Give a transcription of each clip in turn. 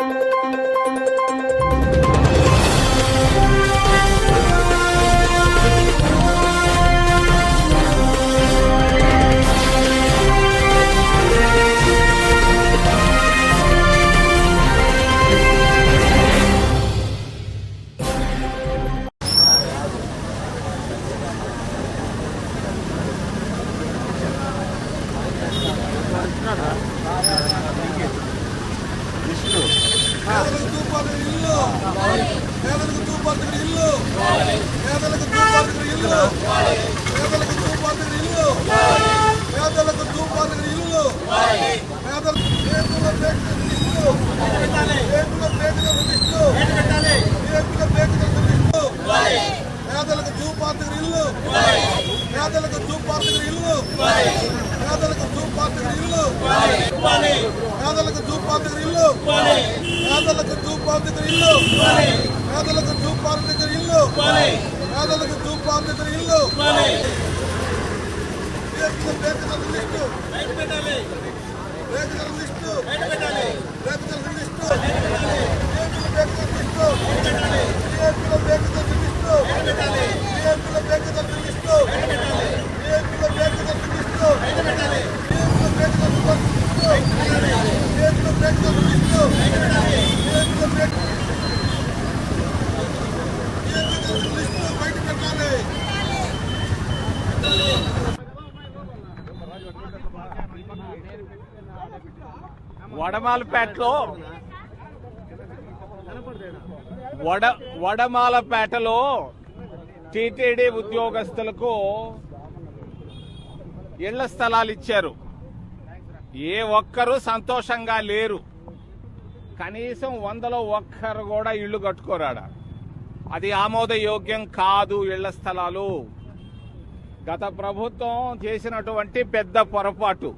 పేదలకు పేదలకు తూపాలు ఇల్లు పేదలకు తూపాలు ఇల్లు పేదలకు తూపాలు ఇల్లు పేదలకు తూపాలు ఇల్లు పేదల పేదల పేదల ఇల్లు పేదల పేదల ఇల్లు పేదల పేదల ఇల్లు పేదలకు తూపాలు ఇల్లు పేదలకు తూపాలు ఇల్లు పేదలకు తూపాలు ఇల్లు పేదలకు తూపాలు ఇల్లు పేదలకు తూపాలు ఇల్లు పేదలకు తూపాలు ఇల్లు పేదలకు తూపాలు ఇల్లు పేదల లిస్టు పేదల లిస్టు పేదల లిస్టు పేదల పేదల లిస్టు పేదల పేదల లిస్టు పేదల పేదల లిస్టు పేదల పేదల లిస్టు పేదల పేదల లిస్టు పేదల పేదల లిస్టు పేదల పేదల లిస్టు బయట పెట్టాలి వడమాలపేటలో వడ వడమాలపేటలో టీటీడీ ఉద్యోగస్తులకు ఇళ్ళ స్థలాలు ఇచ్చారు. ఏ ఒక్కరూ సంతోషంగా లేరు. కనీసం వందలో ఒక్కరు కూడా ఇల్లు కట్టుకోరాడ? అది ఆమోదయోగ్యం కాదు ఇళ్ళ స్థలాలు. గత ప్రభుత్వం చేసినటువంటి పెద్ద పొరపాటు.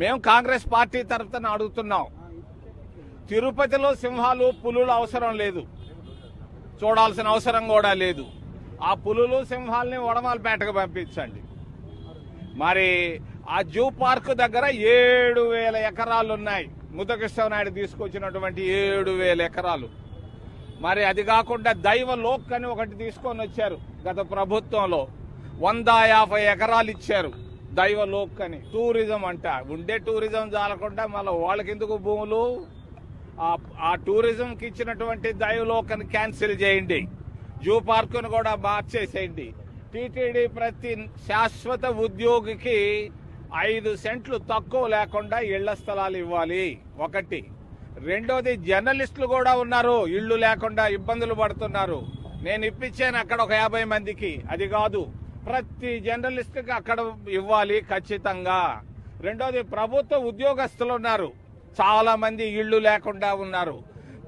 మేము కాంగ్రెస్ పార్టీ తరఫున అడుగుతున్నాం. తిరుపతిలో సింహాలు పులులు అవసరం లేదు. చూడాల్సిన అవసరం కూడా లేదు. ఆ పులులు సింహాలని వడమాలపేటకు పంపించండి. మరి ఆ జూ పార్క్ దగ్గర ఏడు వేల ఎకరాలు ఉన్నాయి. ముద్దకృష్ణనాయుడు తీసుకొచ్చినటువంటి ఏడు వేల ఎకరాలు. మరి అది కాకుండా దైవ లోక్ అని ఒకటి తీసుకొని వచ్చారు గత ప్రభుత్వంలో. వంద యాభై ఎకరాలు ఇచ్చారు దైవ లోక్ అని. టూరిజం అంట. ఉండే టూరిజం చాలకుండా మళ్ళీ వాళ్ళకి ఎందుకు భూములు? ఆ- టూరిజంకి ఇచ్చినటువంటి దైవ లోక్ అని క్యాన్సిల్ చేయండి. జూ పార్కును కూడా మార్చేసేయండి. టీటీడీ ప్రతి శాశ్వత ఉద్యోగికి ఐదు సెంట్లు తక్కువ లేకుండా ఇళ్ళ స్థలాలు ఇవ్వాలి. ఒకటి. రెండోది జర్నలిస్టులు కూడా ఉన్నారు. ఇళ్ళు లేకుండా ఇబ్బందులు పడుతున్నారు. నేను ఇప్పించాను అక్కడ ఒక యాభై మందికి. అది కాదు. ప్రతి జర్నలిస్ట్కి అక్కడ ఇవ్వాలి ఖచ్చితంగా. రెండోది ప్రభుత్వ ఉద్యోగస్తులు ఉన్నారు. చాలా మంది ఇళ్ళు లేకుండా ఉన్నారు.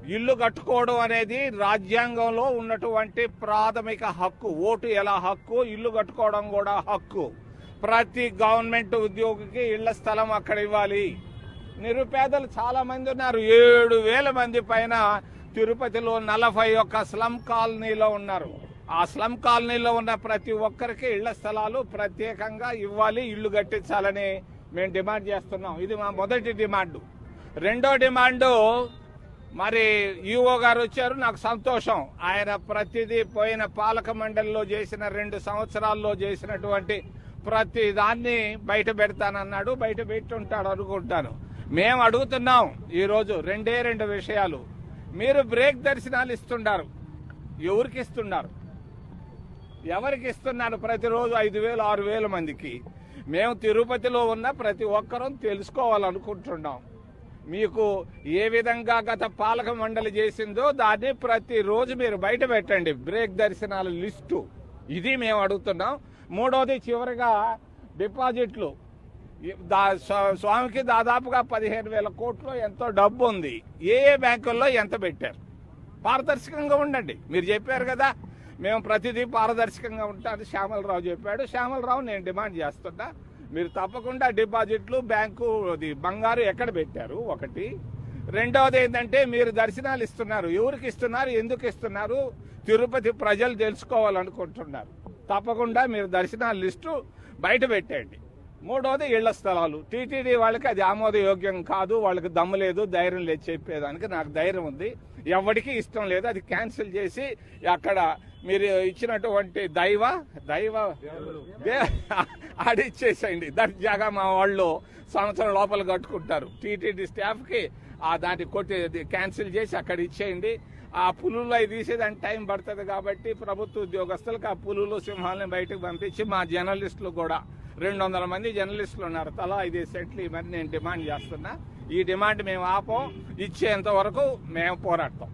ఇల్లు కట్టుకోవడం అనేది రాజ్యాంగంలో ఉన్నటువంటి ప్రాథమిక హక్కు. ఓటు ఎలా హక్కు? ఇల్లు కట్టుకోవడం కూడా హక్కు. ప్రతి గవర్నమెంట్ ఉద్యోగికి ఇళ్ళ స్థలం అక్కడ ఇవ్వాలి. నిరుపేదలు చాలా మంది ఉన్నారు. ఏడు వేల మంది పైన తిరుపతిలో నలభై ఒక్క స్లమ్ కాలనీలో ఉన్నారు. ఆ స్లమ్ కాలనీలో ఉన్న ప్రతి ఒక్కరికి ఇళ్ళ స్థలాలు ప్రత్యేకంగా ఇవ్వాలి ఇల్లు కట్టించాలని మేము డిమాండ్ చేస్తున్నాం. ఇది మా మొదటి డిమాండ్. రెండో డిమాండు మరి ఈఓ గారు వచ్చారు నాకు సంతోషం. ఆయన ప్రతిదీ పోయిన పాలక మండలిలో చేసిన రెండు సంవత్సరాల్లో చేసినటువంటి ప్రతి దాన్ని బయట పెడతానన్నాడు బయట పెట్టుంటాడు అనుకుంటాను. మేము అడుగుతున్నాం ఈరోజు రెండే రెండు విషయాలు. మీరు బ్రేక్ దర్శనాలు ఇస్తున్నారు ఎవరికి ఇస్తున్నారు? ఎవరికి ఇస్తున్నారు ప్రతిరోజు ఐదు వేలు ఆరు వేల మందికి? మేము తిరుపతిలో ఉన్న ప్రతి ఒక్కరూ తెలుసుకోవాలనుకుంటున్నాం. మీకు ఏ విధంగా గత పాలక మండలి చేసిందో దాన్ని ప్రతిరోజు మీరు బయట పెట్టండి. బ్రేక్ దర్శనాల లిస్టు. ఇది మేము అడుగుతున్నాం. మూడోది చివరిగా డిపాజిట్లు. స్వామికి దాదాపుగా పదిహేను వేల కోట్లు ఎంతో డబ్బు ఉంది. ఏ ఏ బ్యాంకుల్లో ఎంత పెట్టారు? పారదర్శకంగా ఉండండి. మీరు చెప్పారు కదా మేము ప్రతిదీ పారదర్శకంగా ఉంటాను శ్యామలరావు చెప్పాడు. శ్యామలరావు నేను డిమాండ్ చేస్తున్నా మీరు తప్పకుండా డిపాజిట్లు బ్యాంకు అది బంగారు ఎక్కడ పెట్టారు? ఒకటి. రెండవది ఏంటంటే మీరు దర్శనాలు ఇస్తున్నారు. ఎవరికి ఇస్తున్నారు? ఎందుకు ఇస్తున్నారు? తిరుపతి ప్రజలు తెలుసుకోవాలనుకుంటున్నారు. తప్పకుండా మీరు దర్శనాల లిస్టు బయట పెట్టండి. మూడోది ఇళ్ళ స్థలాలు. టీటీడీ వాళ్ళకి అది ఆమోదయోగ్యం కాదు వాళ్ళకి దమ్ము లేదు ధైర్యం లేదు చెప్పేదానికి నాకు ధైర్యం ఉంది. ఎవరికి ఇష్టం లేదు అది క్యాన్సిల్ చేసి అక్కడ మీరు ఇచ్చినటువంటి దైవ దైవ ఆడిచ్చేసేయండి ఆడిచ్చేసేయండి. దర్జాగా మా వాళ్ళు సంవత్సరం లోపల కట్టుకుంటారు. టీటీడీ స్టాఫ్కి ఆ దాన్ని కొట్టి క్యాన్సిల్ చేసి అక్కడ ఇచ్చేయండి. ఆ పులులు అవి తీసేదానికి టైం పడుతుంది కాబట్టి ప్రభుత్వ ఉద్యోగస్తులకు ఆ పులులు సింహాలను బయటకు పంపించి మా జర్నలిస్టులు కూడా రెండు వందల మంది జర్నలిస్టులు ఉన్నారు. తలా ఐదు సెట్లు ఇవన్నీ నేను డిమాండ్ చేస్తున్నా. ఈ డిమాండ్ మేము ఆపం. ఇచ్చేంత వరకు మేము పోరాడతాం.